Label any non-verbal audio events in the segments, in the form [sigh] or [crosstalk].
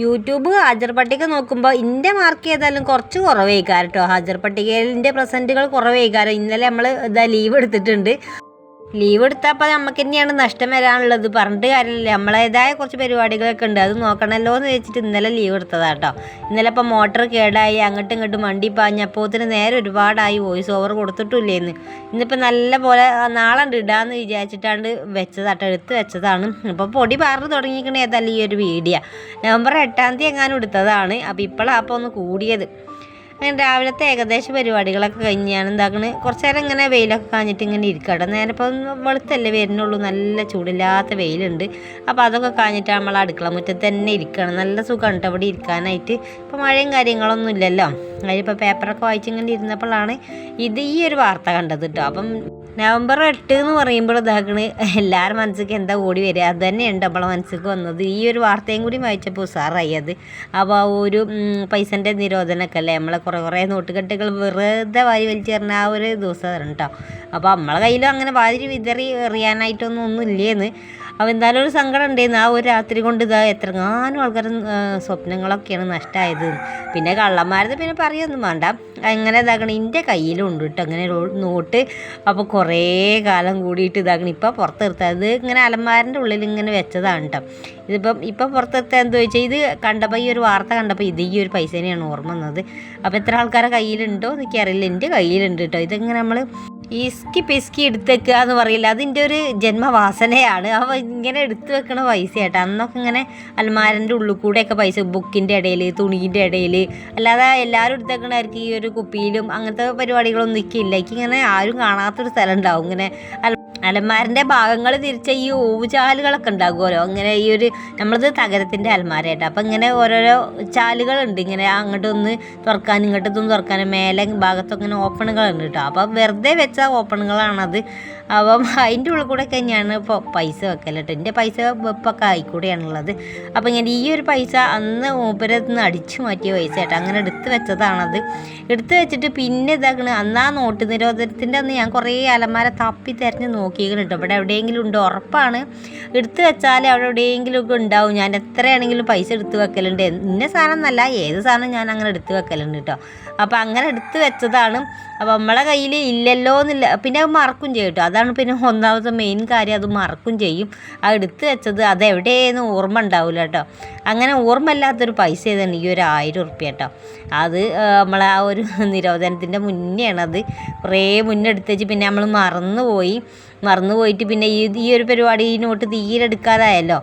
YouTube ഹാജർ പട്ടിക നോക്കുമ്പോൾ ഇന്റെ മാർക്ക് ചെയ്താലും കുറച്ച് കുറവേക്കാരം കേട്ടോ ഹാജർ പട്ടികയിലിന്റെ പ്രസന്റുകൾ കുറവേക്കാരം. ഇന്നലെ നമ്മൾ ഇതാ ലീവ് എടുത്തിട്ടുണ്ട്. ലീവ് എടുത്താൽ അപ്പം നമുക്ക് തന്നെയാണ് നഷ്ടം വരാനുള്ളത്. പറഞ്ഞിട്ട് കാര്യമില്ല. നമ്മളേതായ കുറച്ച് പരിപാടികളൊക്കെ ഉണ്ട്. അത് നോക്കണമല്ലോ എന്ന് വെച്ചിട്ട് ഇന്നലെ ലീവ് എടുത്തതാണ് കേട്ടോ ഇന്നലെ ഇപ്പം മോട്ടർ കേടായി അങ്ങോട്ടും ഇങ്ങോട്ടും വണ്ടി പാഞ്ഞപ്പോത്തിന് നേരെ ഒരുപാടായി. വോയിസ് ഓവർ കൊടുത്തിട്ടില്ലേന്ന്. ഇന്നിപ്പോൾ നല്ല പോലെ നാളെ ഇടാന്ന് വിചാരിച്ചിട്ടാണ് വെച്ചതാട്ടോ. എടുത്ത് വെച്ചതാണ്. അപ്പോൾ പൊടി പാർന്ന് തുടങ്ങിയിരിക്കണേ ഏതായാലും ഈ ഒരു വീഡിയോ നവംബർ എട്ടാം തീയതി എങ്ങാനും എടുത്തതാണ്. അപ്പോൾ ഇപ്പോഴാണ് അപ്പോൾ ഒന്ന് കൂടിയത്. അങ്ങനെ രാവിലത്തെ ഏകദേശ പരിപാടികളൊക്കെ കഴിഞ്ഞ് ഞാൻ എന്താക്കണ്. കുറച്ച് നേരം ഇങ്ങനെ വെയിലൊക്കെ കാഞ്ഞിട്ട് ഇങ്ങനെ ഇരിക്കട്ടെ നേരെ ഇപ്പം വെളുത്തല്ലേ വരുന്നുള്ളൂ. നല്ല ചൂടില്ലാത്ത വെയിലുണ്ട്. അപ്പോൾ അതൊക്കെ കാഞ്ഞിട്ട് നമ്മൾ അടുക്കള മുറ്റത്ത് തന്നെ ഇരിക്കണം. നല്ല സുഖമാണ് അവിടെ ഇരിക്കാനായിട്ട്. ഇപ്പോൾ മഴയും കാര്യങ്ങളൊന്നും ഇല്ലല്ലോ. അതിലിപ്പോൾ പേപ്പറൊക്കെ വായിച്ചിങ്ങനെ ഇരുന്നപ്പോഴാണ് ഇത് ഈ ഒരു വാർത്ത കണ്ടത് കേട്ടോ അപ്പം നവംബർ എട്ട് എന്ന് പറയുമ്പോൾ ഇതാക്കണ് എല്ലാവരും മനസ്സിലേക്ക് എന്താ ഓടി വരിക? അത് തന്നെയുണ്ട് നമ്മളെ മനസ്സിലേക്ക് വന്നത്. ഈ ഒരു വാർത്തയും കൂടി വായിച്ചപ്പോൾ ഉസാറായി അത്. അപ്പോൾ ആ ഒരു പൈസന്റെ നിരോധനമൊക്കെ അല്ലേ? നമ്മളെ കുറേ കുറേ നോട്ടുകെട്ടുകൾ വെറുതെ വാരി വലിച്ചെറിഞ്ഞ ആ ഒരു ദിവസമാണ് കേട്ടോ അപ്പോൾ നമ്മളെ കയ്യിലും അങ്ങനെ വാരി വിതറി എറിയാനായിട്ടൊന്നും ഒന്നും ഇല്ലേന്ന് അപ്പോൾ എന്തായാലും ഒരു സങ്കടം ഉണ്ടായിരുന്നു ആ ഒരു രാത്രി കൊണ്ട് ഇതാ എത്രങ്ങാനും ആൾക്കാർ സ്വപ്നങ്ങളൊക്കെയാണ് നഷ്ടമായത് പിന്നെ കള്ളന്മാരത് പിന്നെ പറയൊന്നും വേണ്ട. എങ്ങനെ ഇതാക്കണം എന്റെ കയ്യിലും ഉണ്ട് കേട്ടോ അങ്ങനെ നോട്ട് അപ്പോൾ കുറേ കാലം കൂടിയിട്ട് ഇതാക്കണം. ഇപ്പോൾ പുറത്തെടുത്തത് അത് ഇങ്ങനെ അലമാരന്റെ ഉള്ളിൽ ഇങ്ങനെ വെച്ചതാണ് കേട്ടോ ഇതിപ്പം ഇപ്പം പുറത്തെടുത്ത എന്താ ചോദിച്ചാൽ ഇത് കണ്ടപ്പോൾ ഈ ഒരു വാർത്ത കണ്ടപ്പോൾ ഇത് ഈ ഒരു പൈസ തന്നെയാണ് ഓർമ്മ വന്നത്. അപ്പോൾ എത്ര ആൾക്കാരെ കയ്യിലുണ്ടോ എനിക്കറിയില്ല എന്റെ കയ്യിലുണ്ട് കേട്ടോ ഇതിങ്ങനെ നമ്മൾ ഇസ്കി പിസ്കി എടുത്തേക്കുക എന്ന് പറയില്ല. അതിന്റെ ഒരു ജന്മവാസനയാണ്. അവ ഇങ്ങനെ എടുത്തു വെക്കണ പൈസ ആയിട്ട് അന്നൊക്കെ ഇങ്ങനെ അൽമാരന്റെ ഉള്ളിൽ കൂടെയൊക്കെ പൈസ ബുക്കിന്റെ ഇടയിൽ തുണീന്റെ ഇടയിൽ. അല്ലാതെ എല്ലാവരും എടുത്തേക്കണായിരിക്കും ഈ ഒരു കുപ്പിയിലും അങ്ങനത്തെ പരിപാടികളൊന്നും എനിക്ക് ഇങ്ങനെ ആരും കാണാത്തൊരു സ്ഥലം ഉണ്ടാവും. ഇങ്ങനെ അലമാരന്റെ ഭാഗങ്ങൾ തിരിച്ച ഈ ഊചാലുകളൊക്കെ ഉണ്ടാകുമല്ലോ അങ്ങനെ ഈ ഒരു നമ്മളത് തകരത്തിന്റെ അലമാരയായിട്ട് അപ്പം ഇങ്ങനെ ഓരോരോ ചാലുകളുണ്ട്. ഇങ്ങനെ അങ്ങോട്ടൊന്ന് തുറക്കാനും ഇങ്ങോട്ടൊന്ന് തുറക്കാനും മേലെ ഭാഗത്തൊക്കെ ഇങ്ങനെ ഓപ്പണുകളുണ്ട് കേട്ടോ അപ്പം വെറുതെ വെച്ച ഓപ്പണുകളാണത്. അപ്പം അതിന്റെ ഉള്ളിൽ കൂടെ ഒക്കെ ഞാൻ ഇപ്പോൾ പൈസ വെക്കൽ കേട്ടോ. എന്റെ പൈസ വെപ്പൊക്കെ ആയിക്കൂടെയാണുള്ളത്. അപ്പം ഇങ്ങനെ ഈ ഒരു പൈസ അന്ന് മൂപ്പരത്ത് നിന്ന് അടിച്ചു മാറ്റിയ പൈസ കേട്ടോ. അങ്ങനെ എടുത്ത് വെച്ചതാണത്. എടുത്ത് വെച്ചിട്ട് പിന്നെ ഇതാക്കണ. അന്നാ നോട്ട് നിരോധനത്തിന്റെ അന്ന് ഞാൻ കുറേ അലമാര തപ്പി തിരഞ്ഞ് നോക്കിയിരിക്കണം കേട്ടോ. ഇവിടെ എവിടെയെങ്കിലും ഉണ്ട് ഉറപ്പാണ്. എടുത്തു വെച്ചാൽ അവിടെ എവിടെയെങ്കിലും ഒക്കെ ഉണ്ടാവും. ഞാൻ എത്രയാണെങ്കിലും പൈസ എടുത്തു വെക്കലുണ്ട്. ഇന്ന സാധനം എന്നല്ല ഏത് സാധനം ഞാൻ അങ്ങനെ എടുത്തു വെക്കലുണ്ട് കേട്ടോ. അപ്പോൾ അങ്ങനെ എടുത്തു വെച്ചതാണ്. അപ്പോൾ നമ്മളെ കയ്യിൽ ഇല്ലല്ലോ എന്നില്ല പിന്നെ അത് മറക്കും ചെയ്യും കേട്ടോ. അതാണ് പിന്നെ ഒന്നാമത്തെ മെയിൻ കാര്യം. അത് മറക്കും ചെയ്യും. ആ എടുത്ത് വെച്ചത് അത് എവിടെയെന്ന് ഓർമ്മ ഉണ്ടാവില്ല കേട്ടോ. അങ്ങനെ ഓർമ്മയില്ലാത്തൊരു പൈസ ഏതാണ് ഈ ഒരു ആയിരം ഉറുപ്പ്യ കേട്ടോ. അത് നമ്മൾ ആ ഒരു നിരോധനത്തിന്റെ മുന്നെയാണ് അത് കുറേ മുന്നേ എടുത്ത് പിന്നെ നമ്മൾ മറന്നു പോയി മറന്നു പോയിട്ട് പിന്നെ ഈ ഈ ഒരു പരിപാടി ഈ നോട്ട് തീരെ എടുക്കാതായല്ലോ.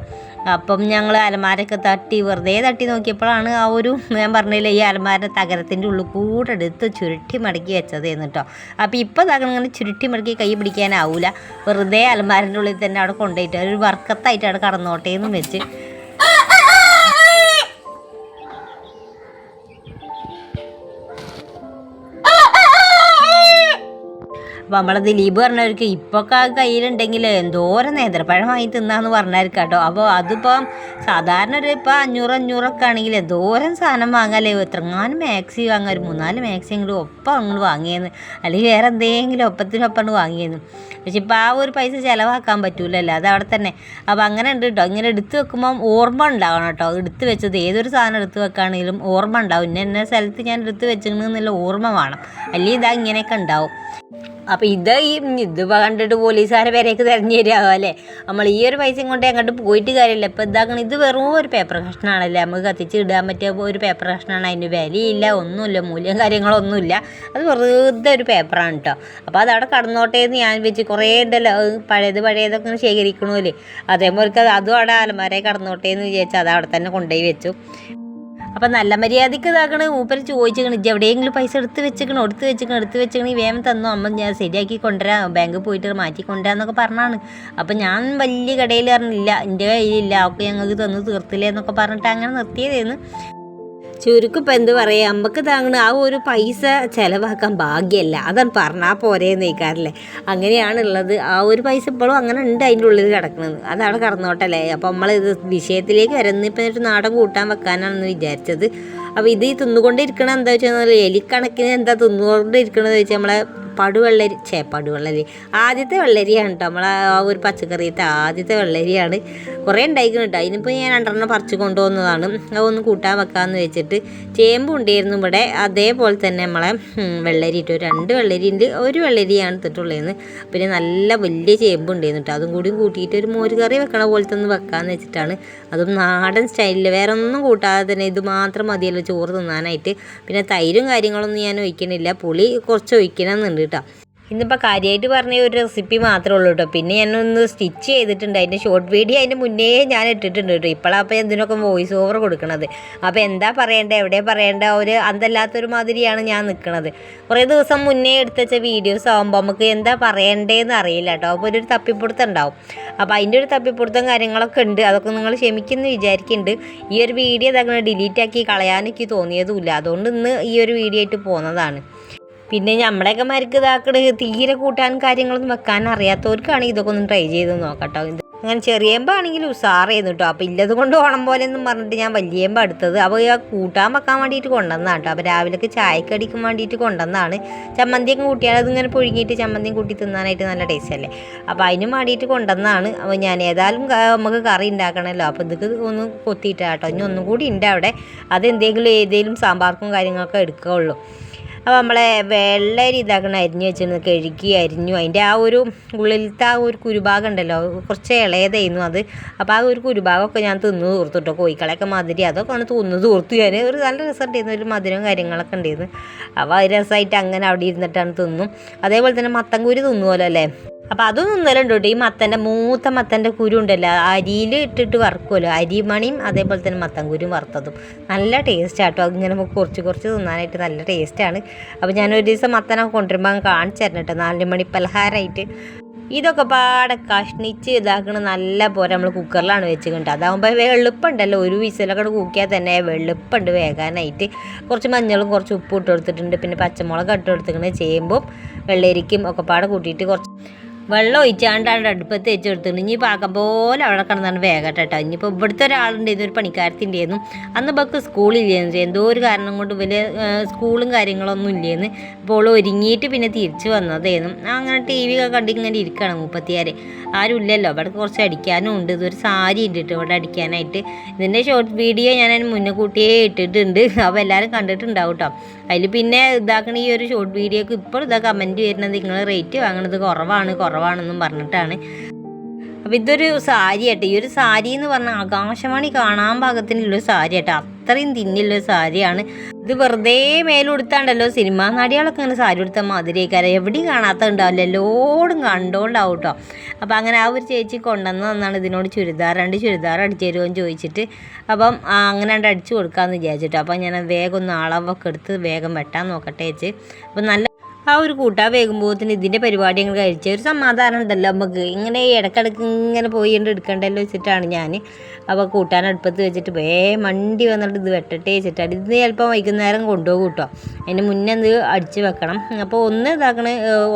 അപ്പം ഞങ്ങൾ അലമാരൊക്കെ തട്ടി വെറുതെ തട്ടി നോക്കിയപ്പോഴാണ് ആ ഒരു ഞാൻ പറഞ്ഞില്ലേ ഈ അലമാര തകരത്തിന്റെ ഉള്ളിൽ കൂടെ എടുത്ത് ചുരുട്ടി മടക്കി വെച്ചത് എന്നിട്ടോ അപ്പോൾ ഇപ്പോൾ ഇങ്ങനെ ചുരുട്ടി മടക്കി കൈ പിടിക്കാനാവില്ല വെറുതെ അലമാരന്റെ ഉള്ളിൽ തന്നെ അവിടെ കൊണ്ടുപോയിട്ട് ഒരു വർക്കത്തായിട്ട് അവിടെ കടന്നോട്ടേന്നും വെച്ച് അപ്പം നമ്മളെ ദിലീപ് പറഞ്ഞവർക്ക് ഇപ്പൊക്കെ കയ്യിലുണ്ടെങ്കിൽ എന്തോരം നേന്ത്രപ്പഴം വാങ്ങി തിന്നാന്ന് പറഞ്ഞായിരിക്കും കേട്ടോ. അപ്പോൾ അതിപ്പം സാധാരണ ഒരു ഇപ്പം അഞ്ഞൂറ് അഞ്ഞൂറൊക്കെ ആണെങ്കിൽ എന്തോരം സാധനം വാങ്ങാല്ലേ എത്രങ്ങാനും മാക്സി വാങ്ങാൻ ഒരു മൂന്നാൽ മാക്സി അങ്ങോട്ട് ഒപ്പം അങ്ങോട്ട് വാങ്ങിയെന്ന്. അല്ലെങ്കിൽ വേറെ എന്തെങ്കിലും ഒപ്പത്തിനൊപ്പം വാങ്ങിയെന്ന്. പക്ഷെ ഇപ്പം ആ ഒരു പൈസ ചിലവാക്കാൻ പറ്റൂലല്ലോ. അത് അവിടെ തന്നെ. അപ്പോൾ അങ്ങനെ ഉണ്ട് കേട്ടോ ഇങ്ങനെ എടുത്ത് വെക്കുമ്പം ഓർമ്മ ഉണ്ടാവണം കേട്ടോ എടുത്ത് വെച്ചത് ഏതൊരു സാധനം എടുത്ത് വെക്കുകയാണെങ്കിലും ഓർമ്മ ഉണ്ടാവും. ഇന്ന ഇന്ന സ്ഥലത്ത് ഞാൻ എടുത്ത് എന്നുള്ള ഓർമ്മ വേണം. അല്ലെങ്കിൽ ഇതാ ഇങ്ങനെയൊക്കെ ഉണ്ടാവും. അപ്പോൾ ഇത് ഈ ഇത് കണ്ടിട്ട് പോലീസുകാരെ പേരേക്ക് തിരഞ്ഞു തരാമോ അല്ലേ? നമ്മൾ ഈ ഒരു പൈസയും കൊണ്ട് അങ്ങോട്ട് പോയിട്ട് കാര്യമില്ല. ഇപ്പോൾ ഇതാക്കണം ഇത് വെറും ഒരു പേപ്പർ കഷ്ണമാണല്ലേ നമുക്ക് കത്തിച്ച് ഇടാൻ പറ്റിയ ഒരു പേപ്പർ കഷ്ണമാണ് അതിന് വിലയില്ല ഒന്നുമില്ല മൂല്യം കാര്യങ്ങളൊന്നുമില്ല. അത് വെറുതെ ഒരു പേപ്പറാണ് കേട്ടോ അപ്പോൾ അതവിടെ കടന്നോട്ടേ എന്ന് ഞാൻ വെച്ച് കുറേ ഉണ്ടല്ലോ പഴയത് പഴയതൊക്കെ ശേഖരിക്കണമല്ലേ അതേപോലെ അതും അവിടെ അലമാരെ കടന്നോട്ടേ എന്ന് വിചാരിച്ചാൽ അത് അവിടെ തന്നെ കൊണ്ടുപോയി വെച്ചു. അപ്പം നല്ല മര്യാദയ്ക്ക് ഇതാക്കണ്. മൂപ്പര് ചോദിച്ചിക്കണ് ഇജ്ജ് എവിടെയെങ്കിലും പൈസ എടുത്ത് വെച്ചിക്കണം എടുത്ത് വെച്ചിക്കണം എടുത്ത് വെച്ചിക്കണി വേഗം തന്നു? അമ്മ ഞാൻ ശരിയാക്കി കൊണ്ടുവരാം ബാങ്കിൽ പോയിട്ട് മാറ്റി കൊണ്ടുവരാന്നൊക്കെ പറഞ്ഞാണ്. അപ്പം ഞാൻ വലിയ കടയിൽ പറഞ്ഞില്ല എന്റെ കയ്യിലില്ല ഒക്കെ ഞങ്ങൾക്ക് തന്നു തീർത്തില്ലേ എന്നൊക്കെ പറഞ്ഞിട്ട് അങ്ങനെ നിർത്തിയതായിരുന്നു ചുരുക്കം എന്ത് പറയുക നമുക്ക് താങ്ങണ ആ ഒരു പൈസ ചിലവാക്കാൻ ഭാഗ്യമല്ല അതാണ് പറഞ്ഞാൽ പോരേ നീക്കാറില്ലേ അങ്ങനെയാണുള്ളത്. ആ ഒരു പൈസ ഇപ്പോഴും അങ്ങനെ ഉണ്ട് അതിന്റെ ഉള്ളിൽ കിടക്കുന്നത്. അതാണ് കടന്നോട്ടല്ലേ. അപ്പോൾ നമ്മൾ ഇത് വിഷയത്തിലേക്ക് വരുന്ന ഇപ്പം എന്നിട്ട് നാടൻ കൂട്ടാൻ വെക്കാനാണെന്ന് വിചാരിച്ചത്. അപ്പോൾ ഇത് ഈ തിന്നുകൊണ്ടിരിക്കണത് എന്താ വെച്ചാൽ എലിക്കണക്കിന് എന്താ തിന്നുകൊണ്ടിരിക്കണത് വെച്ചാൽ നമ്മളെ പടുവെള്ളരി ചേ പടുവെള്ളരി. ആദ്യത്തെ വെള്ളരിയാണ് കേട്ടോ നമ്മളെ ആ ഒരു പച്ചക്കറിയത്തെ ആദ്യത്തെ വെള്ളരിയാണ്. കുറേ ഉണ്ടായിക്കണം കേട്ടോ അതിനിപ്പോൾ ഞാൻ രണ്ടെണ്ണം പറിച്ച് കൊണ്ടുവന്നതാണ്. അതൊന്ന് കൂട്ടാൻ വെക്കാമെന്ന് വെച്ചിട്ട് ചേമ്പ് ഉണ്ടായിരുന്നു ഇവിടെ. അതേപോലെ തന്നെ നമ്മളെ വെള്ളരി ഇട്ടു. രണ്ട് വെള്ളരി ഉണ്ട് ഒരു വെള്ളരിയാണ് ഇട്ടിട്ടുള്ളതെന്ന് പിന്നെ നല്ല വലിയ ചേമ്പ് ഉണ്ടായിരുന്നു കേട്ടോ അതും കൂടി കൂട്ടിയിട്ട് ഒരു മോര് കറി വെക്കണ പോലത്തെ ഒന്ന് വെക്കാമെന്ന് വെച്ചിട്ടാണ്. അതും നാടൻ സ്റ്റൈലിൽ വേറെ ഒന്നും കൂട്ടാതെ തന്നെ ഇത് മാത്രം മതിയല്ലോ. ചോറ് തിന്നാനായിട്ട്. പിന്നെ തൈരും കാര്യങ്ങളൊന്നും ഞാൻ ഒഴിക്കണില്ല. പുളി കുറച്ച് ഒഴിക്കണമെന്നുണ്ട് കേട്ടോ. ഇന്നിപ്പോൾ കാര്യമായിട്ട് പറഞ്ഞ ഒരു റെസിപ്പി മാത്രമേ ഉള്ളൂ കേട്ടോ. പിന്നെ ഞാനൊന്ന് സ്റ്റിച്ച് ചെയ്തിട്ടുണ്ട്. അതിന്റെ ഷോർട്ട് വീഡിയോ അതിന്റെ മുന്നേ ഞാൻ ഇട്ടിട്ടുണ്ട് കേട്ടോ. ഇപ്പോഴാണ് അപ്പോൾ എന്തിനൊക്കെ വോയിസ് ഓവർ കൊടുക്കണത്. അപ്പോൾ എന്താ പറയേണ്ടത് എവിടെ പറയേണ്ട? ഒരു അന്തല്ലാത്തൊരു മാതിരിയാണ് ഞാൻ നിൽക്കുന്നത് കുറേ ദിവസം മുന്നേ എടുത്തുവെച്ച വീഡിയോസ് ആകുമ്പോൾ നമുക്ക് എന്താ പറയേണ്ടതെന്ന് അറിയില്ല കേട്ടോ. അപ്പോൾ ഒരു തപ്പിപ്പിടുത്തം ഉണ്ടാവും. അപ്പോൾ അതിന്റെ ഒരു തപ്പിപ്പിടുത്തം കാര്യങ്ങളൊക്കെ ഉണ്ട്. അതൊക്കെ നിങ്ങൾ ക്ഷമിക്കുന്നു വിചാരിക്കുന്നുണ്ട് ഈ ഒരു വീഡിയോ അതങ്ങനെ ഡിലീറ്റ് ആക്കി കളയാനെനിക്ക് തോന്നിയതുമില്ല അതുകൊണ്ട് ഇന്ന് ഈ ഒരു വീഡിയോ ആയിട്ട് പോകുന്നതാണ് പിന്നെ നമ്മളെയൊക്കെ മരുക്ക് ഇതാക്കട് തീരെ കൂട്ടാൻ കാര്യങ്ങളൊന്നും വെക്കാൻ അറിയാത്തവർക്കാണെങ്കിൽ ഇതൊക്കെ ഒന്ന് ട്രൈ ചെയ്ത് നോക്കട്ടോ. ഇത് അങ്ങനെ ചെറിയമ്പാണെങ്കിൽ ഉസാറായിരുന്നു കേട്ടോ അപ്പോൾ ഇല്ലത് കൊണ്ട് ഓണം പോലെ എന്നും പറഞ്ഞിട്ട് ഞാൻ വലിയമ്പ എടുത്തത്. അപ്പോൾ ആ കൂട്ടാൻ വെക്കാൻ വേണ്ടിയിട്ട് കൊണ്ടുവന്നതാണ് കേട്ടോ അപ്പോൾ രാവിലെ ചായക്ക് അടിക്കാൻ വേണ്ടിയിട്ട് കൊണ്ടുവന്നതാണ്. ചമ്മന്തിയൊക്കെ കൂട്ടിയാൽ അതിങ്ങനെ പുഴുങ്ങിയിട്ട് ചമ്മന്തിയും കൂട്ടി തിന്നാനായിട്ട് നല്ല ടേസ്റ്റ് അല്ലേ? അപ്പോൾ അതിനും വേണ്ടിയിട്ട് കൊണ്ടുവന്നതാണ്. അപ്പോൾ ഞാൻ ഏതായാലും നമുക്ക് കറി ഉണ്ടാക്കണമല്ലോ അപ്പോൾ ഇതൊക്കെ ഒന്ന് കൊത്തിയിട്ടാ കേട്ടോ ഇനി ഒന്നും കൂടി ഉണ്ട് അവിടെ. അതെന്തെങ്കിലും ഏതെങ്കിലും സാമ്പാർക്കും കാര്യങ്ങളൊക്കെ എടുക്കുകയുള്ളൂ അപ്പോൾ നമ്മളെ വെള്ളരി ഇതാക്കണ അരിഞ്ഞു വെച്ചിരുന്നത് കഴുകി അരിഞ്ഞു. അതിന്റെ ആ ഒരു ഉള്ളിലത്തെ ആ ഒരു കുരുഭാഗം ഉണ്ടല്ലോ കുറച്ച് ഇളയതായിരുന്നു അത്. അപ്പോൾ ആ ഒരു കുരുഭാഗമൊക്കെ ഞാൻ തിന്ന് തീർത്തു കേട്ടോ കോഴിക്കളയൊക്കെ മധുരി അതൊക്കെ ആണ് തിന്ന് തീർത്തു. ഞാൻ ഒരു നല്ല രസം ഉണ്ടായിരുന്നു ഒരു മധുരവും കാര്യങ്ങളൊക്കെ ഉണ്ടായിരുന്നു അപ്പോൾ അത് രസമായിട്ട് അങ്ങനെ അവിടെ ഇരുന്നിട്ടാണ് തിന്നും. അതേപോലെ തന്നെ മത്തൻകുരു തിന്നുമല്ലോ അല്ലേ? അപ്പോൾ അതും തിന്നലുണ്ട് കേട്ടോ. ഈ മത്തന്റെ മൂത്ത മത്തന്റെ കുരു ഉണ്ടല്ലോ അരിയിൽ ഇട്ടിട്ട് വറുക്കുമല്ലോ അരിമണിയും അതേപോലെ തന്നെ മത്തൻ കുരും വറുത്തതും. നല്ല ടേസ്റ്റ് ആട്ടോ ഇങ്ങനെ നമുക്ക് കുറച്ച് കുറച്ച് തിന്നാനായിട്ട് നല്ല ടേസ്റ്റാണ് അപ്പോൾ ഒരു ദിവസം മത്തനൊക്കെ കൊണ്ടുവരുമ്പോൾ കാണിച്ചു തരണം കേട്ടോ. നാല് മണി പലഹാരമായിട്ട് ഇതൊക്കെ പാടെ കഷ്ണിച്ച് ഇതാക്കണ നല്ല പോലെ നമ്മൾ കുക്കറിലാണ് വെച്ചിട്ടുണ്ട് അതാകുമ്പോൾ വെളുപ്പുണ്ടല്ലോ. ഒരു വിസിലൊക്കെ കൂക്കിയാൽ തന്നെ വെളുപ്പുണ്ട് വേകാനായിട്ട്. കുറച്ച് മഞ്ഞളും കുറച്ച് ഉപ്പും ഇട്ട് കൊടുത്തിട്ടുണ്ട്. പിന്നെ പച്ചമുളക് ഇട്ട് കൊടുത്തിട്ടുണ്ട് ചേമ്പും വെള്ളരിക്കും ഒക്കെ പാടെ കൂട്ടിയിട്ട് കുറച്ച് വെള്ളം ഒഴിച്ചാണ്ടാണ്ട് അടുപ്പത്ത് വെച്ച് കൊടുത്തിട്ടുണ്ട് ഇനി പാകം പോലെ അവിടെ കിടന്നാണ് വേഗട്ടെ ഇനിയിപ്പോൾ ഇവിടുത്തെ ഒരാളുണ്ടായിരുന്നു ഒരു പണിക്കാരത്തിന്റെയിരുന്നു അന്ന് ബക്ക് സ്കൂളില്ലായിരുന്നു എന്തോ ഒരു കാരണം കൊണ്ട് വലിയ സ്കൂളും കാര്യങ്ങളൊന്നും ഇല്ലായിരുന്നു അപ്പോൾ ഒരുങ്ങിയിട്ട് പിന്നെ തിരിച്ചു വന്നതായിരുന്നു അങ്ങനെ ടി വി ഒക്കെ കണ്ട് ഇങ്ങനെ മുപ്പത്തിയാറ് ആരും ഇല്ലല്ലോ. അവിടെ കുറച്ച് അടിക്കാനും ഉണ്ട്. ഇതൊരു സാരി ഇട്ടിട്ട് ഇവിടെ അടിക്കാനായിട്ട്. ഇതിന്റെ ഷോർട്ട് വീഡിയോ ഞാൻ അതിന് മുന്നേ കൂട്ടിയേ ഇട്ടിട്ടുണ്ട്. അപ്പോൾ എല്ലാവരും കണ്ടിട്ടുണ്ടാവും കേട്ടോ. അതിൽ പിന്നെ ഇതാക്കണ ഈ ഒരു ഷോർട്ട് വീഡിയോക്ക് ഇപ്പോൾ ഇതാ കമന്റ് വരുന്നത്. നിങ്ങൾ റേറ്റ് വാങ്ങണത് കുറവാണ്. കുറവാണെന്നും പറഞ്ഞിട്ടാണ്. അപ്പം ഇതൊരു സാരി ആട്ടെ. ഈ ഒരു സാരി എന്ന് പറഞ്ഞാൽ ആകാശവാണി കാണാൻ പാകത്തിനുള്ളൊരു സാരി ആട്ടെ. അത്രയും തിന്നുള്ളൊരു സാരിയാണ്. ഇത് വെറുതെ മേലുടുത്താണ്ടല്ലോ സിനിമാ നടികളൊക്കെ ഇങ്ങനെ സാരി ഉടുത്ത മാതിരിയൊക്കെ എവിടെയും കാണാത്ത ഉണ്ടാവില്ല എല്ലോടും കണ്ടോണ്ടാവും കേട്ടോ അപ്പം അങ്ങനെ ആ ഒരു ചേച്ചി കൊണ്ടുവന്ന് തന്നാണ് ഇതിനോട് ചുരിദാർ രണ്ട് ചുരിദാർ അടിച്ചു തരുമോ എന്ന് ചോദിച്ചിട്ട് അപ്പം അങ്ങനെ രണ്ട് അടിച്ചു കൊടുക്കാമെന്ന് വിചാരിച്ചിട്ടോ. അപ്പം ഞാൻ വേഗം ഒന്ന് അളവൊക്കെ എടുത്ത് വേഗം വെട്ടാൻ നോക്കട്ടെ ചേച്ചി. അപ്പം നല്ല ആ ഒരു കൂട്ടാ വേകുമ്പോഴത്തിന് ഇതിന്റെ പരിപാടി അങ്ങ് കഴിച്ച ഒരു സമാധാനം ഉണ്ടല്ലോ നമുക്ക്. ഇങ്ങനെ ഇടക്കിടക്ക് ഇങ്ങനെ പോയി കൊണ്ട് എടുക്കണ്ടല്ലോ വെച്ചിട്ടാണ് ഞാൻ അപ്പോൾ കൂട്ടാൻ അടുപ്പത്ത് വെച്ചിട്ട് വേ മണ്ടി വന്നിട്ട് ഇത് വെട്ടട്ടെ വെച്ചിട്ടാണ്. ഇത് ചിലപ്പോൾ വൈകുന്നേരം കൊണ്ടുപോകും കേട്ടോ. അതിന് മുന്നേ ഇത് അടിച്ച് വെക്കണം. അപ്പോൾ ഒന്ന് ഇതാക്കണ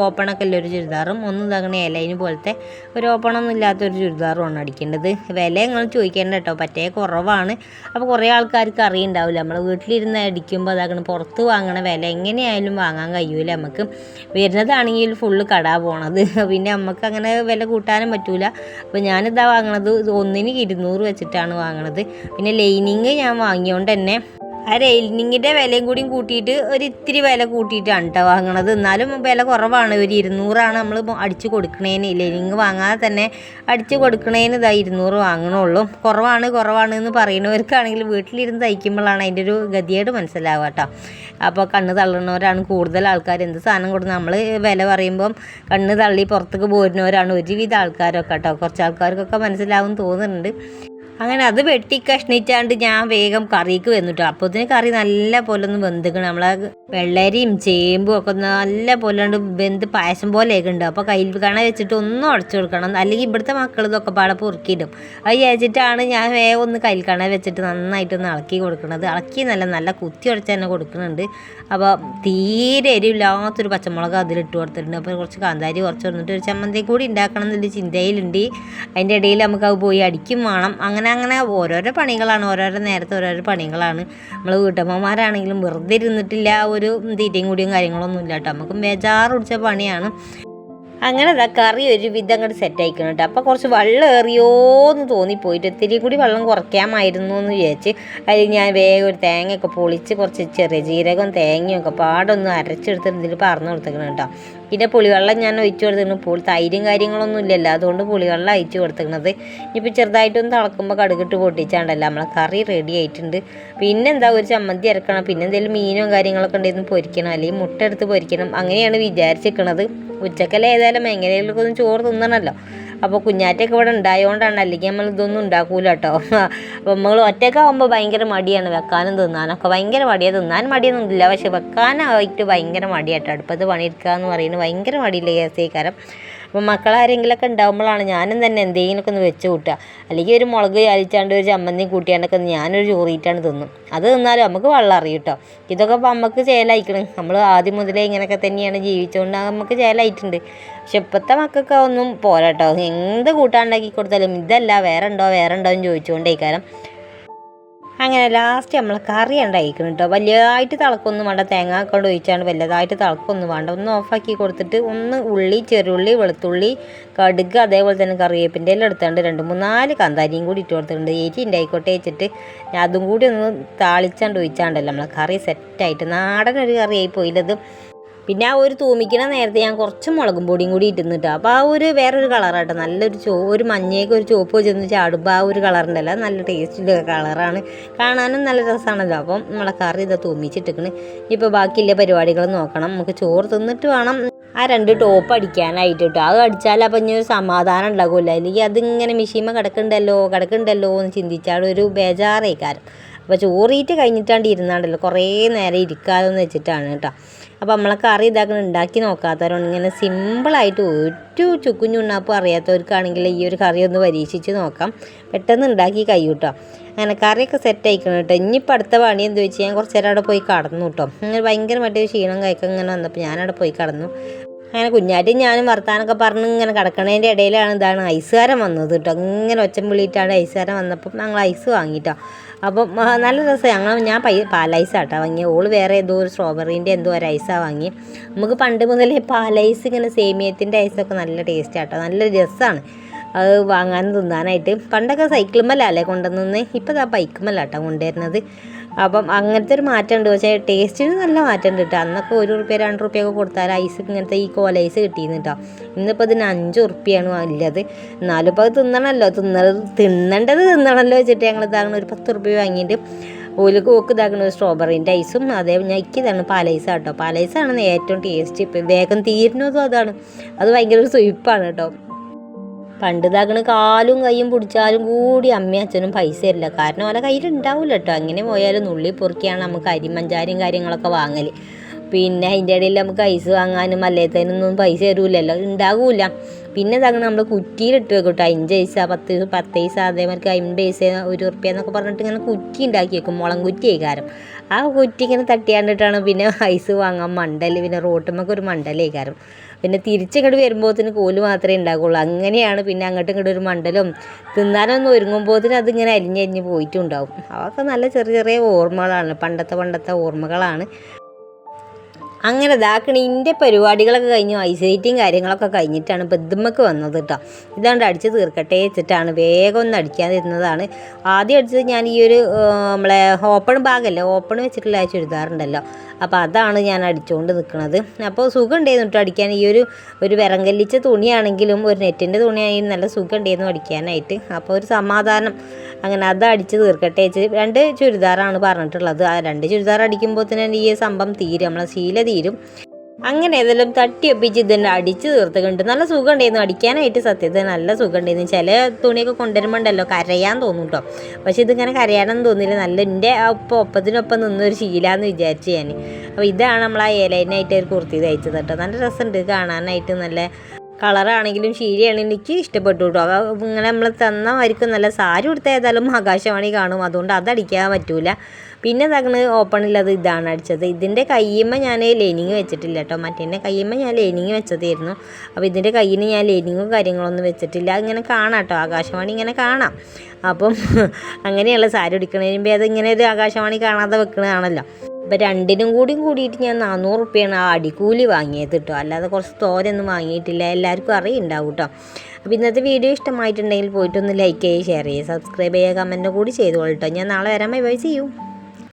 ഓപ്പണൊക്കെ അല്ല ഒരു ചുരിദാറും ഒന്ന് ഇതാക്കണ ഇലയിന് പോലത്തെ ഒരു ഓപ്പണൊന്നും ഇല്ലാത്തൊരു ചുരിദാറുമാണ് അടിക്കേണ്ടത്. വില നിങ്ങൾ ചോദിക്കേണ്ട കേട്ടോ. പറ്റേ കുറവാണ്. അപ്പോൾ കുറേ ആൾക്കാർക്ക് അറിയുണ്ടാവില്ല. നമ്മൾ വീട്ടിലിരുന്ന് അടിക്കുമ്പോൾ അതാക്കണം പുറത്ത് വാങ്ങണ വില എങ്ങനെയായാലും വാങ്ങാൻ കഴിയൂല. നമുക്ക് വരുന്നതാണെങ്കിൽ ഫുള്ള് കടാ പോണത്. [laughs] പിന്നെ നമുക്ക് അങ്ങനെ വില കൂട്ടാനും പറ്റൂല. അപ്പോൾ ഞാനിതാ വാങ്ങണത്. ഒന്നിന് ഇരുന്നൂറ് വെച്ചിട്ടാണ് വാങ്ങണത്. പിന്നെ ലൈനിങ് ഞാൻ വാങ്ങിയോണ്ട് തന്നെ ആ ലൈനിങ്ങിന്റെ വിലയും കൂടിയും കൂട്ടിയിട്ട് ഒരു ഇത്തിരി വില കൂട്ടിയിട്ടാണ് കേട്ടോ വാങ്ങണത്. എന്നാലും വില കുറവാണ്. ഒരു ഇരുന്നൂറാണ് നമ്മൾ അടിച്ച് കൊടുക്കണേന്. ലൈനിങ് വാങ്ങാതെ തന്നെ അടിച്ച് കൊടുക്കണേന് ഇതാ ഇരുന്നൂറ് വാങ്ങണുള്ളൂ. കുറവാണ് കുറവാണ് എന്ന് പറയുന്നവർക്കാണെങ്കിൽ വീട്ടിലിരുന്ന് തയ്ക്കുമ്പോഴാണ് അതിന്റെ ഒരു ഗതിയേട് മനസ്സിലാവുക കേട്ടോ അപ്പോൾ കണ്ണ് തള്ളുന്നവരാണ് കൂടുതൽ ആൾക്കാർ. എന്ത് സാധനം കൊടുത്ത് നമ്മൾ വില പറയുമ്പം കണ്ണ് തള്ളി പുറത്തേക്ക് പോരുന്നവരാണ് ഒരുവിധ ആൾക്കാരൊക്കെ കേട്ടോ കുറച്ച് ആൾക്കാർക്കൊക്കെ മനസ്സിലാവും തോന്നുന്നുണ്ട്. അങ്ങനെ അത് വെട്ടി കഷ്ണിച്ചാണ്ട് ഞാൻ വേഗം കറിക്ക് വന്നിട്ടു. അപ്പോഴത്തേന് കറി നല്ല പോലെ ഒന്ന് വെന്തുക്കണം. നമ്മളെ വെള്ളരിയും ചേമ്പും ഒക്കെ നല്ല പോലെ വെന്ത് പായസം പോലെയൊക്കെ ഉണ്ട് അപ്പോൾ കയ്യിൽ കണ വെച്ചിട്ട് ഒന്നും ഉടച്ചു കൊടുക്കണം. അല്ലെങ്കിൽ ഇവിടുത്തെ മക്കൾ ഇതൊക്കെ പാടെ പൊറുക്കിയിടും. അത് വിചാരിച്ചിട്ടാണ് ഞാൻ വേഗം ഒന്ന് കയ്യിൽ കണ വെച്ചിട്ട് നന്നായിട്ടൊന്ന് ഇളക്കി കൊടുക്കണത്. ഇളക്കി നല്ല നല്ല കുത്തി ഉടച്ച് തന്നെ കൊടുക്കുന്നുണ്ട് അപ്പോൾ തീരെ എരിവില്ലാത്തൊരു പച്ചമുളക് അതിലിട്ട് കൊടുത്തിട്ടുണ്ട്. അപ്പോൾ കുറച്ച് കാന്താരി കുറച്ച് വന്നിട്ട് ഒരു ചമ്മന്തി കൂടി ഉണ്ടാക്കണം എന്നൊരു ചിന്തയിലുണ്ട്. അതിന്റെ ഇടയിൽ നമുക്ക് അത് പോയി അടിക്കും വേണം. അങ്ങനെ അങ്ങനെ ഓരോരോ പണികളാണ് ഓരോരോ നേരത്തെ ഓരോരോ പണികളാണ്. നമ്മൾ വീട്ടമ്മമാരാണെങ്കിലും വെറുതെ ഇരുന്നിട്ടില്ല ഒരു തീറ്റയും കൂടിയും കാര്യങ്ങളൊന്നും ഇല്ല കേട്ടോ. നമുക്ക് ബേജാറ് പിടിച്ച പണിയാണ്. അങ്ങനെ അതാ കറി ഒരു വിധം അങ്ങോട്ട് സെറ്റ് ആയിക്കണം കേട്ടോ അപ്പോൾ കുറച്ച് വെള്ളം ഏറിയോന്ന് തോന്നിപ്പോയിട്ട് ഇത്തിരി കൂടി വെള്ളം കുറയ്ക്കാമായിരുന്നു എന്ന് വിചാരിച്ച് അതിൽ ഞാൻ വേഗം ഒരു തേങ്ങയൊക്കെ പൊളിച്ച് കുറച്ച് ചെറിയ ജീരകം തേങ്ങയും ഒക്കെ പാടൊന്ന് അരച്ചെടുത്തിട്ട് ഇതിൽ പറഞ്ഞു കൊടുത്തേക്കണം കേട്ടോ പിന്നെ പുളിവെള്ളം ഞാൻ ഒഴിച്ചു കൊടുത്തിരുന്നു. പുളി തൈരും കാര്യങ്ങളൊന്നും ഇല്ലല്ലോ. അതുകൊണ്ട് പുളിവെള്ളം അയച്ചു കൊടുത്തിരുന്നത് ഇനിയിപ്പോൾ ചെറുതായിട്ടൊന്ന് തിളക്കുമ്പോൾ കടുകിട്ട് പൊട്ടിച്ചാണ്ടല്ലോ. നമ്മളെ കറി റെഡി ആയിട്ടുണ്ട്. പിന്നെ എന്താ ഒരു ചമ്മന്തി ഇറക്കണം പിന്നെ എന്തെങ്കിലും മീനോ കാര്യങ്ങളൊക്കെ ഉണ്ടെന്ന് പൊരിക്കണം. അല്ലെങ്കിൽ മുട്ട എടുത്ത് പൊരിക്കണം. അങ്ങനെയാണ് വിചാരിച്ചിരിക്കണത് ഉച്ചക്കല്ല ഏതായാലും എങ്ങനെയെങ്കിലും ഒന്ന് ചോറ് തിന്നണമല്ലോ അപ്പോൾ കുഞ്ഞാറ്റൊക്കെ ഇവിടെ ഉണ്ടായതുകൊണ്ടാണ് അല്ലെങ്കിൽ നമ്മൾ ഇതൊന്നും ഉണ്ടാക്കൂല കേട്ടോ അപ്പോൾ നമ്മൾ ഒറ്റക്കാവുമ്പോൾ ഭയങ്കര മടിയാണ് വെക്കാനും തിന്നാനൊക്കെ. ഭയങ്കര മടിയാണ് തിന്നാൻ മടിയൊന്നുമില്ല പക്ഷെ വെക്കാനായിട്ട് ഭയങ്കര മടിയാട്ടോ അടുപ്പത്ത് പണിയെടുക്കുക എന്ന് പറയുന്നത് ഭയങ്കര മടിയില്ല കേസേക്കാരം അപ്പോൾ മക്കളാരെങ്കിലൊക്കെ ഉണ്ടാകുമ്പോഴാണ് ഞാനും തന്നെ എന്തെങ്കിലുമൊക്കെ ഒന്ന് വെച്ച് കൂട്ടുക. അല്ലെങ്കിൽ ഒരു മുളക് ചാലിച്ചാണ്ട് ഒരു ചമ്മന്തി കൂട്ടിയാണ്ടൊക്കെ ഞാനൊരു ചോറിയിട്ടാണ് തിന്നും. അത് തിന്നാലും നമുക്ക് വെള്ളം അറിയും കേട്ടോ. ഇതൊക്കെ ഇപ്പോൾ നമുക്ക് ചേലായിക്കണം. നമ്മൾ ആദ്യം മുതലേ ഇങ്ങനെയൊക്കെ തന്നെയാണ് ജീവിച്ചുകൊണ്ട് നമുക്ക് ചേലായിട്ടുണ്ട്. പക്ഷെ ഇപ്പോഴത്തെ മക്കൾക്ക് ഒന്നും പോരാട്ടോ. എന്ത് കൂട്ടാണ്ടാക്കി കൊടുത്താലും ഇതല്ല വേറെ ഉണ്ടോ വേറെ ഉണ്ടോ എന്ന് ചോദിച്ചുകൊണ്ടേക്കാരം അങ്ങനെ ലാസ്റ്റ് നമ്മൾ കറി ഉണ്ടായിരിക്കണം കേട്ടോ വലിയതായിട്ട് തിളക്കൊന്നും വേണ്ട. തേങ്ങ കൊണ്ട് ഒഴിച്ചാണ്ട് വലുതായിട്ട് തിളക്കൊന്നും വേണ്ട. ഒന്ന് ഓഫാക്കി കൊടുത്തിട്ട് ഒന്ന് ഉള്ളി ചെറുള്ളി വെളുത്തുള്ളി കടുക് അതേപോലെ തന്നെ കറിവേപ്പിന്റെ എല്ലാം എടുത്തുകൊണ്ട് രണ്ട് മൂന്നാൽ കന്താരിയും കൂടി ഇട്ട് കൊടുത്തിട്ടുണ്ട്. എരി ഉണ്ടായിക്കോട്ടെ വെച്ചിട്ട് അതും കൂടി ഒന്ന് താളിച്ചാണ്ട് ഒഴിച്ചാണ്ടല്ലോ നമ്മളെ കറി സെറ്റായിട്ട് നാടൻ ഒരു കറിയായി പോയില്ലത്. പിന്നെ ആ ഒരു തൂമിക്കണ നേരത്തെ ഞാൻ കുറച്ച് മുളകും പൊടിയും കൂടി ഇട്ടുന്നിട്ടോ അപ്പോൾ ആ ഒരു വേറൊരു കളറാട്ടോ നല്ലൊരു ചോ ഒരു മഞ്ഞയൊക്കെ ഒരു ചുവപ്പ് വെച്ചൊന്ന് ചാടുമ്പോൾ ആ ഒരു കളറുണ്ടല്ലോ നല്ല ടേസ്റ്റിന്റെ കളറാണ് കാണാനും നല്ല രസമാണല്ലോ അപ്പം നമ്മളെ കറി ഇത് തൂമിച്ചിട്ടിക്കണ് ഇപ്പോൾ ബാക്കിയുള്ള പരിപാടികൾ നോക്കണം. നമുക്ക് ചോറ് തിന്നിട്ട് വേണം ആ രണ്ട് ടോപ്പ് അടിക്കാനായിട്ട് കേട്ടോ അത് അടിച്ചാൽ അപ്പം ഇനി ഒരു സമാധാനം ഉണ്ടാകില്ല അല്ലെങ്കിൽ അതിങ്ങനെ മിഷീമ കിടക്കണ്ടല്ലോ കിടക്കണ്ടല്ലോ എന്ന് ചിന്തിച്ചാൽ ഒരു ബേജാറേക്കാരം. അപ്പോൾ ചോറീറ്റ് കഴിഞ്ഞിട്ടാണ്ട് ഇരുന്നാണ്ടല്ലോ. കുറേ നേരം ഇരിക്കാതെന്ന് വെച്ചിട്ടാണ് കേട്ടോ അപ്പോൾ നമ്മളെ കറി ഇതാക്കണം ഉണ്ടാക്കി നോക്കാത്തവരുണ്ട്. ഇങ്ങനെ സിമ്പിളായിട്ട് ഒരു ചുക്കും അറിയാത്തവർക്കാണെങ്കിൽ ഈ ഒരു കറി ഒന്ന് പരീക്ഷിച്ച് നോക്കാം. പെട്ടെന്ന് ഉണ്ടാക്കി കഴിയൂട്ടോ. അങ്ങനെ കറിയൊക്കെ സെറ്റ് ആയിക്കണം കേട്ടോ. ഇനിയിപ്പോൾ അടുത്ത പണി എന്ത് വെച്ച്? ഞാൻ കുറച്ച് നേരം അവിടെ പോയി കടന്നു കേട്ടോ. അങ്ങനെ ഭയങ്കരമായിട്ട് ക്ഷീണം കഴിക്കാൻ ഇങ്ങനെ വന്നപ്പോൾ ഞാനവിടെ പോയി കടന്നു. അങ്ങനെ കുഞ്ഞാറ്റും ഞാനും വർത്താനൊക്കെ പറഞ്ഞ് ഇങ്ങനെ കിടക്കണതിന്റെ ഇടയിലാണ് ഇതാണ് ഐസുകാരൻ വന്നത് കേട്ടോ. ഇങ്ങനെ ഒച്ചം വിളിയിട്ടാണ് ഐസുകാരൻ വന്നപ്പം ഞങ്ങൾ ഐസ് വാങ്ങിട്ടോ. അപ്പം നല്ല രസം. ഞങ്ങൾ ഞാൻ പൈ പാലൈസ് ആട്ടോ വാങ്ങി ഓൾ വേറെ ഏതോ ഒരു സ്ട്രോബെറീന്റെ എന്തോ ഒരു ഐസാണ് വാങ്ങി നമുക്ക് പണ്ട് മുതലേ പാലൈസ് ഇങ്ങനെ സേമിയത്തിന്റെ ഐസൊക്കെ നല്ല ടേസ്റ്റ് ആട്ടോ നല്ല രസമാണ് അത് വാങ്ങാനും തിന്നാനായിട്ട്. പണ്ടൊക്കെ സൈക്കിളുമ്മലല്ലേ കൊണ്ടുവന്നേ ഇപ്പോൾ ആ ബൈക്കുമല്ലാട്ടോ കൊണ്ടുവരുന്നത്. അപ്പം അങ്ങനത്തെ ഒരു മാറ്റമുണ്ട് പക്ഷേ ടേസ്റ്റിന് നല്ല മാറ്റമുണ്ട് കേട്ടോ അന്നൊക്കെ ഒരു റുപ്യ രണ്ട് റുപ്യ ഒക്കെ കൊടുത്താൽ ഐസ് ഇങ്ങനത്തെ ഈ കോല ഐസ് കിട്ടിയിരുന്നു കേട്ടോ ഇന്നിപ്പോൾ ഇതിന് അഞ്ച് ഉറുപ്പ്യാണ് ഉള്ളത് എന്നാലും ഇപ്പോൾ അത് തിന്നണമല്ലോ തിന്ന തിന്നേണ്ടത് തിന്നണമല്ലോ വെച്ചിട്ട് ഞങ്ങൾ ഇതാകണം ഒരു പത്ത് റുപ്യ വാങ്ങിയിട്ട് ഒരു കോക്ക് ഇതാക്കണ സ്ട്രോബെറിന്റെ ഐസും അതേ ഞാൻ ഇതാണ് പാലൈസ് കേട്ടോ പാലൈസാണ് ഏറ്റവും ടേസ്റ്റ് വേഗം തീരുന്നതും അതാണ്. അത് ഭയങ്കര ഒരു സുയിപ്പാണ് കേട്ടോ പണ്ട് തകണ് കാലും കൈയും പിടിച്ചാലും കൂടി അമ്മയും അച്ഛനും പൈസ തരില്ല. കാരണം ഓലെ കയ്യിൽ ഉണ്ടാവില്ല കേട്ടോ അങ്ങനെ പോയാലും നുള്ളി പൊറുക്കിയാണ് നമുക്ക് അരിമഞ്ചാരിയും കാര്യങ്ങളൊക്കെ വാങ്ങൽ പിന്നെ അതിന്റെ ഇടയിൽ നമുക്ക് ഐസ് വാങ്ങാനും അല്ലേത്തതിനൊന്നും പൈസ തരൂലല്ലോ. ഉണ്ടാകൂല പിന്നെ ഇതാകണം നമ്മൾ കുറ്റിയിലിട്ട് വെക്കും കേട്ടോ അഞ്ച് പൈസ പത്ത് പത്ത് പൈസ അതേമാതിരി അമ്പത് പൈസ ഒരു ഉറുപ്പ്യ എന്നൊക്കെ പറഞ്ഞിട്ട് ഇങ്ങനെ കുറ്റി ഉണ്ടാക്കി വെക്കും. മുളം കുറ്റി കാരം ആ കുറ്റി ഇങ്ങനെ തട്ടിയാണ്ടിട്ടാണ് പിന്നെ ഐസ് വാങ്ങാൻ മണ്ടൽ പിന്നെ റോട്ടുമൊക്കെ ഒരു മണ്ടലേക്കാരം പിന്നെ തിരിച്ചിങ്ങോട്ട് വരുമ്പോഴത്തേന് കോൽ മാത്രമേ ഉണ്ടാകുള്ളൂ അങ്ങനെയാണ് പിന്നെ അങ്ങോട്ടും ഇങ്ങോട്ടും ഒരു മണ്ടലും തിന്നാനൊന്നും ഒരുങ്ങുമ്പോഴത്തേന് അതിങ്ങനെ അരിഞ്ഞരിഞ്ഞ് പോയിട്ടുണ്ടാവും. അതൊക്കെ നല്ല ചെറിയ ചെറിയ ഓർമ്മകളാണ്. പണ്ടത്തെ പണ്ടത്തെ ഓർമ്മകളാണ്. അങ്ങനെ ഇതാക്കണ ഇന്റെ പരിപാടികളൊക്കെ കഴിഞ്ഞു. ഐസൈറ്റിയും കാര്യങ്ങളൊക്കെ കഴിഞ്ഞിട്ടാണ് ഇപ്പം ഇതുമ്മക്ക് വന്നത് കേട്ടോ ഇതാണ്ട് അടിച്ച് തീർക്കട്ടെ വെച്ചിട്ടാണ് വേഗം ഒന്ന് അടിക്കാതിരുന്നതാണ് ആദ്യം അടിച്ചത് ഞാൻ ഈ ഒരു നമ്മളെ ഓപ്പൺ ഭാഗമല്ലേ ഓപ്പൺ വെച്ചിട്ടുള്ള ചുരിദാറുണ്ടല്ലോ. അപ്പോൾ അതാണ് ഞാൻ അടിച്ചുകൊണ്ട് നിൽക്കുന്നത് അപ്പോൾ സുഖം ഉണ്ടായിരുന്നു കേട്ടോ അടിക്കാൻ. ഈ ഒരു ഒരു വിറങ്കല്ലിച്ച തുണിയാണെങ്കിലും ഒരു നെറ്റിന്റെ തുണിയാണെങ്കിലും നല്ല സുഖം ഉണ്ടായിരുന്നു അടിക്കാനായിട്ട്. അപ്പോൾ ഒരു സമാധാനം അങ്ങനെ അത് അടിച്ച് തീർക്കട്ടെ ചേച്ചി. രണ്ട് ചുരിദാറാണ് പറഞ്ഞിട്ടുള്ളത്. ആ രണ്ട് ചുരിദാർ അടിക്കുമ്പോൾ തന്നെ ഈ സംഭവം തീരും. നമ്മളെ ശീല തീരും. അങ്ങനെ ഏതെല്ലാം തട്ടി ഒപ്പിച്ച് ഇതന്നെ അടിച്ച് തീർത്തുകൊണ്ട് നല്ല സുഖം ഉണ്ടായിരുന്നു അടിക്കാനായിട്ട് സത്യത്തിൽ നല്ല സുഖം ഉണ്ടായിരുന്നു ചില തുണിയൊക്കെ കൊണ്ടുവരുമ്പോണ്ടല്ലോ കരയാൻ തോന്നും കേട്ടോ പക്ഷെ ഇതിങ്ങനെ കരയാനൊന്നും തോന്നില്ല. നല്ല എന്റെ ഒപ്പം ഒപ്പത്തിനൊപ്പം നിന്നൊരു ശീലാന്ന് വിചാരിച്ചു ഞാൻ. അപ്പോൾ ഇതാണ് നമ്മൾ ആ ഏലൈനായിട്ട് ഒരു കുർത്തി തയ്ച്ചത് കേട്ടോ നല്ല രസമുണ്ട് കാണാനായിട്ട്. നല്ല കളറാണെങ്കിലും ശീലയാണെങ്കിലും എനിക്ക് ഇഷ്ടപ്പെട്ടു കേട്ടോ. ഇങ്ങനെ നമ്മൾ തന്ന വരിക്കും നല്ല സാരി കൊടുത്താൽ ഏതായാലും ആകാശവാണി കാണും. അതുകൊണ്ട് അതടിക്കാൻ പറ്റൂല. പിന്നെ തകണ് ഓപ്പണില്ലത് ഇതാണ് അടിച്ചത്. ഇതിന്റെ കയ്യുമ്മ ഞാൻ ലൈനിങ് വെച്ചിട്ടില്ല കേട്ടോ. മറ്റേ കയ്യുമ്മ ഞാൻ ലൈനിങ് വെച്ചതായിരുന്നു. അപ്പോൾ ഇതിന്റെ കയ്യിന് ഞാൻ ലൈനിങ്ങും കാര്യങ്ങളൊന്നും വെച്ചിട്ടില്ല. ഇങ്ങനെ കാണാം കേട്ടോ. ആകാശവാണി ഇങ്ങനെ കാണാം. അപ്പം [laughs] അങ്ങനെയുള്ള സാരി ഉടുക്കണതിന് അത് ഇങ്ങനെ ഒരു ആകാശവാണി കാണാതെ വെക്കണതാണല്ലോ. അപ്പം രണ്ടിനും കൂടിയും കൂടിയിട്ട് ഞാൻ നാനൂറ് റുപ്യാണ് ആ അടിക്കൂലി വാങ്ങിയത് കേട്ടോ. അല്ലാതെ കുറച്ച് തോരൊന്നും വാങ്ങിയിട്ടില്ല. എല്ലാവർക്കും അറിയുണ്ടാവും കേട്ടോ. അപ്പോൾ ഇന്നത്തെ വീഡിയോ ഇഷ്ടമായിട്ടുണ്ടെങ്കിൽ പോയിട്ടൊന്ന് ലൈക്ക് ചെയ്യുക ഷെയർ ചെയ്യുക സബ്സ്ക്രൈബ് ചെയ്യുക കമന്റ് കൂടി ചെയ്തോളൂ കേട്ടോ. ഞാൻ നാളെ വരാൻ ബൈ ബൈ. ചെയ്യൂ